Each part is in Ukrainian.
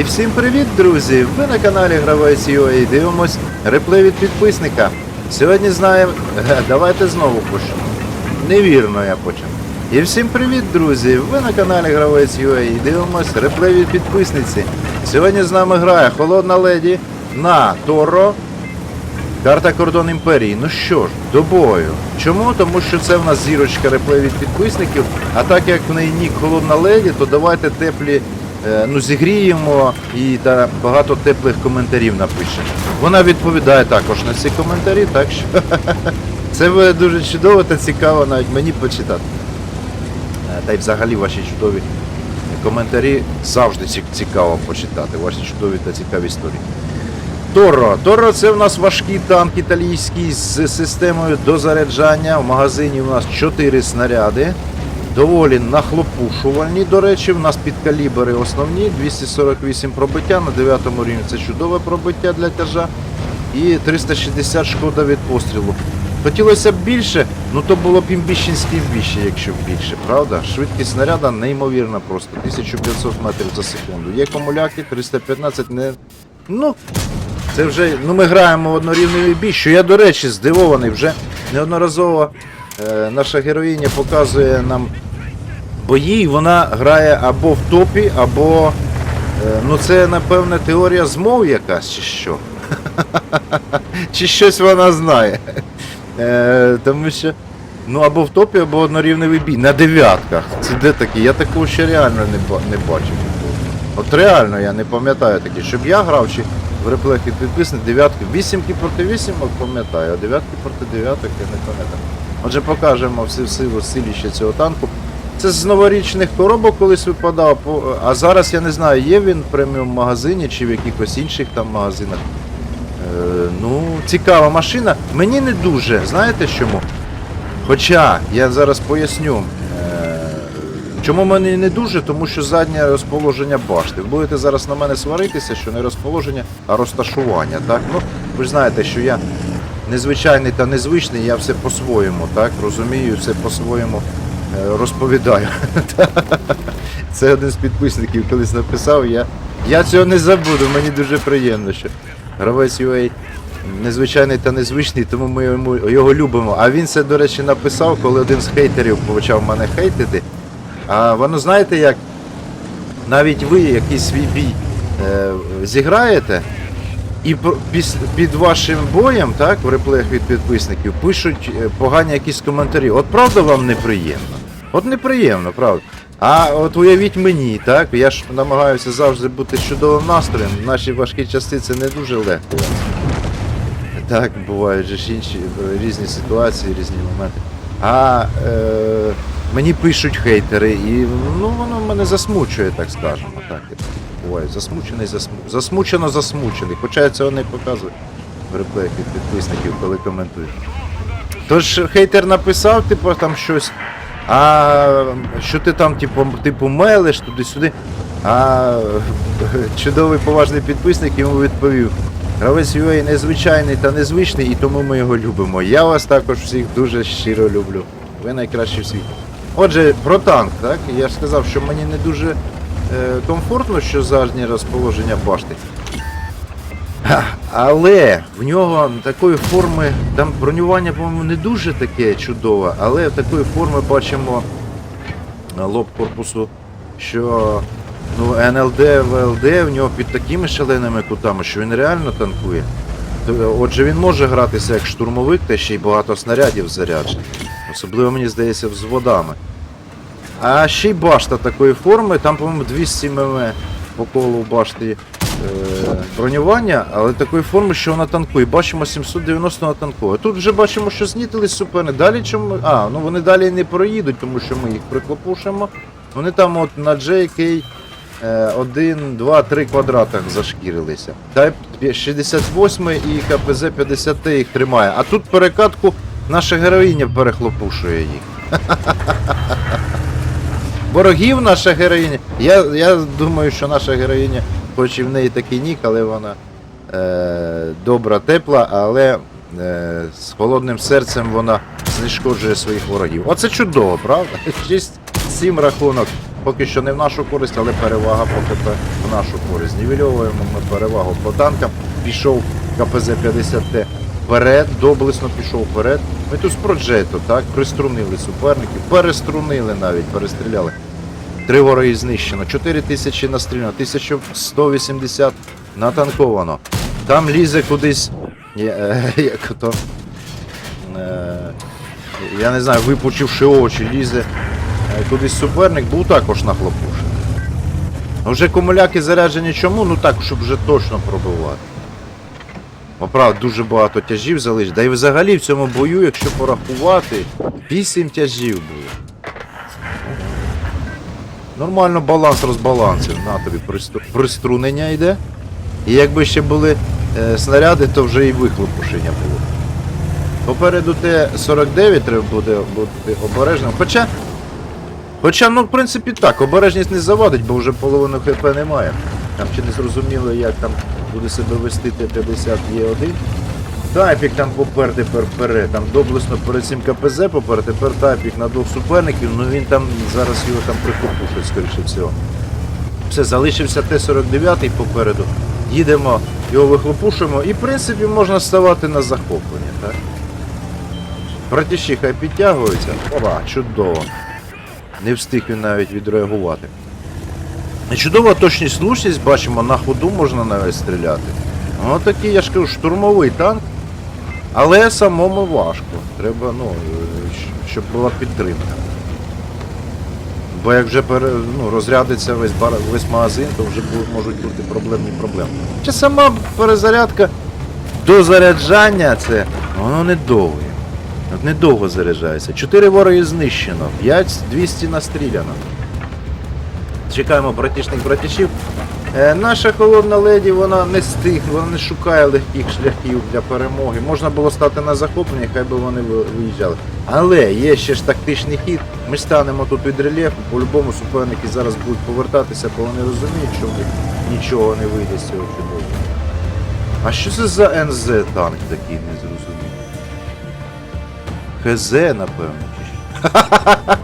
І всім привіт, друзі! Ви на каналі Гравець UA дивимось реплей від підписника. Сьогодні знаємо. Давайте знову почнемо. Невірно я почав. І всім привіт, друзі! Ви на каналі Гравець і дивимось реплей від підписниці. Сьогодні з нами грає Холодна Леді на Торо. Карта Кордон Імперії. Ну що ж, до бою. Чому? Тому що це в нас зірочка реплей від підписників. А так як в неї нік холодна леді, то давайте теплі. Е, Ну, зігріємо і та багато теплих коментарів напишемо. Вона відповідає також на ці коментарі, так що це буде дуже чудово та цікаво навіть мені почитати. Е, Та й взагалі ваші чудові коментарі завжди цікаво почитати. Ваші чудові та цікаві історії. Торо. Торо це в нас важкий танк італійський з системою дозаряджання. В магазині у нас 4 снаряди. Доволі нахлопушувальні. До речі, в нас підкалібри основні. 248 пробиття на 9 рівні. Це чудове пробиття для тяжа. І 360 шкода від пострілу. Хотілося б більше, ну то було б імбіщенське більше, якщо б більше, правда? Швидкість снаряда неймовірна просто. 1500 метрів за секунду. Є комуляки, 315 не. Ну, це вже. Ну ми граємо в однорівневий бій, що я, до речі, здивований. Вже неодноразово наша героїня показує нам бої, і вона грає або в топі, або. Е, ну це, напевне, теорія змов якась, чи що. чи щось вона знає. Е, тому що. Ну або в топі, або однорівневий бій. На дев'ятках. Це де такі? Я такого ще реально не, бачив. От реально я не пам'ятаю такі, щоб я грав чи в реплех від підписник дев'ятки. Вісімки проти вісімок пам'ятаю, а дев'ятки проти дев'яток я не пам'ятаю. Отже, покажемо всю силу силіще цього танку. Це з новорічних коробок колись випадав, а зараз я не знаю, є він в преміум магазині чи в якихось інших там магазинах. Е, ну, цікава машина. Мені не дуже, знаєте чому? Хоча я зараз поясню. Е, Чому мені не дуже? Тому що заднє розположення башти. Ви будете зараз на мене сваритися, що не розположення, а розташування. Так? Ну, ви ж знаєте, що я незвичайний та незвичний, я все по-своєму, так? Розумію, все по-своєму е, розповідаю. Це один з підписників колись написав. Я, я цього не забуду, мені дуже приємно, що гравець UA незвичайний та незвичний, тому ми йому, його любимо. А він це, до речі, написав, коли один з хейтерів почав мене хейтити. А воно знаєте як? Навіть ви якийсь свій бій е, зіграєте, і під вашим боєм, так, в реплеях від підписників, пишуть е, погані якісь коментарі. От правда вам неприємно? От неприємно, правда. А от уявіть мені, так, я ж намагаюся завжди бути чудовим настроєм. Наші важкі часи це не дуже легко. Так, бувають же ж інші е, різні ситуації, різні моменти. А е, мені пишуть хейтери, і ну, воно мене засмучує, так скажемо. Так, я буваю, засмучений, засмучено засмучений. Хоча я цього не показую в реплеях підписників, коли коментують. Тож хейтер написав, типу, там щось. А що ти там, типу, типу мелиш туди-сюди. А чудовий поважний підписник йому відповів. Гравець UA незвичайний та незвичний, і тому ми його любимо. Я вас також всіх дуже щиро люблю. Ви найкращі всі. Отже, про танк, так? Я ж сказав, що мені не дуже комфортно, що заднє розположення башти. Але в нього такої форми, там бронювання, по-моєму, не дуже таке чудове, але такої форми бачимо лоб корпусу, що ну, НЛД, ВЛД в нього під такими шаленими кутами, що він реально танкує. Отже, він може гратися як штурмовик, та ще й багато снарядів заряджених. Особливо, мені здається, з водами. А ще й башта такої форми, там, по-моєму, 200 мм по колу башти е, бронювання, але такої форми, що вона танкує. Бачимо 790 на танкує. Тут вже бачимо, що знітились супини. Далі чому. А, ну вони далі не проїдуть, тому що ми їх приклопушимо. Вони там от на JK 1, 2, 3 квадратах зашкірилися. Type 68 і КПЗ 50 їх тримає. А тут перекатку наша героїня перехлопушує їх. Ворогів наша героїня. Я, я думаю, що наша героїня, хоч і в неї такий нік, але вона е, добра, тепла, але е, з холодним серцем вона знешкоджує своїх ворогів. Оце чудово, правда? 6-7 рахунок Поки що не в нашу користь, але перевага поки в нашу користь. Нівельовуємо ми перевагу по танкам. Пішов КПЗ-50Т вперед, доблесно пішов вперед. Ми тут з проджету, так, приструнили суперників, переструнили навіть, перестріляли. Три вороги знищено, 4 тисячі настріляно, 1180 натанковано. Там лізе кудись. Е, як то. Е, я не знаю, випучивши очі, лізе е, кудись суперник, був також нахлопушений. Ну, Вже комуляки заряджені чому? Ну так, щоб вже точно пробивати. Бо правда, дуже багато тяжів залишить. Да і взагалі в цьому бою, якщо порахувати, 8 тяжів було. Нормально баланс розбалансив. На тобі пристру- приструнення йде. І якби ще були е, снаряди, то вже і вихлопушення було. Попереду Т-49 треба буде бути обережним. Хоча. Хоча, ну, в принципі, так, обережність не завадить, бо вже половину ХП немає. Там чи не зрозуміло, як там буде себе вести Т-50 Є1. Тайпік там попер тепер вперед, там доблесно перед цим КПЗ попер, тепер тайпік на двох суперників, ну він там зараз його там прихопушить, скоріше всього. Все, залишився Т-49 попереду. Їдемо, його вихлопушуємо і в принципі можна ставати на захоплення, так? Братіші хай підтягуються. Опа, чудово. Не встиг він навіть відреагувати. Чудова точність влучність, бачимо, на ходу можна навіть стріляти. Ну такий, я ж кажу, штурмовий танк. Але самому важко. Треба, ну, е, щоб була підтримка. Бо як вже ну, розрядиться весь, бар, весь магазин, то вже можуть бути проблемні проблеми. Чи сама перезарядка до заряджання це воно недовге. От недовго заряджається. Чотири вороги знищено, 5 200 настріляно. Чекаємо братішних братішів. Е, наша холодна леді вона не стиг, вона не шукає легких шляхів для перемоги. Можна було стати на захоплення, хай би вони виїжджали. Але є ще ж тактичний хід. Ми станемо тут від рельєфу, по-любому суперники зараз будуть повертатися, бо вони розуміють, що нічого не вийде з цього чудового. А що це за НЗ танк такий не зрозумів? ХЗ, напевно.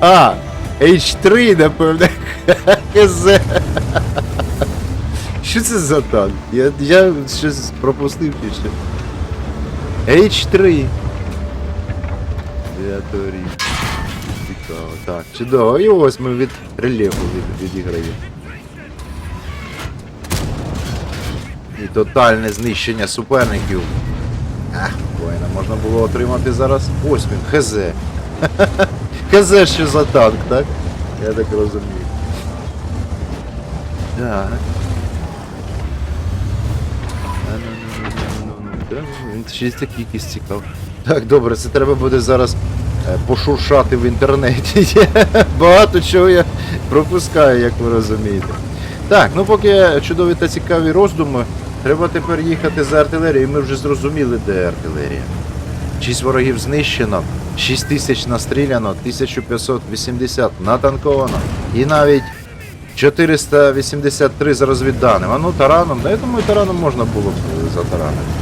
А, H3, напевно. ХЗ. Що це за танк? Я, я щось пропустив що. H3. Дев'ятого рівня. Цікаво. Так, чудово. І ось ми від рельєфу від, відіграємо. І тотальне знищення суперників. Ах, воїна, можна було отримати зараз. Ось він, ХЗ. ХЗ що за танк, так? Я так розумію. Так. Ну-ну-ну-ну-ну-ну. Він щось такий якийсь цікавий. Так, добре, це треба буде зараз е, пошуршати в інтернеті. Багато чого я пропускаю, як ви розумієте. Так, ну поки чудові та цікаві роздуми, треба тепер їхати за артилерією. Ми вже зрозуміли, де артилерія. Шість ворогів знищено, 6 тисяч настріляно, 1580 натанковано. І навіть 483 за розвідданим. А ну тараном, да я думаю, тараном можна було б е, затаранити.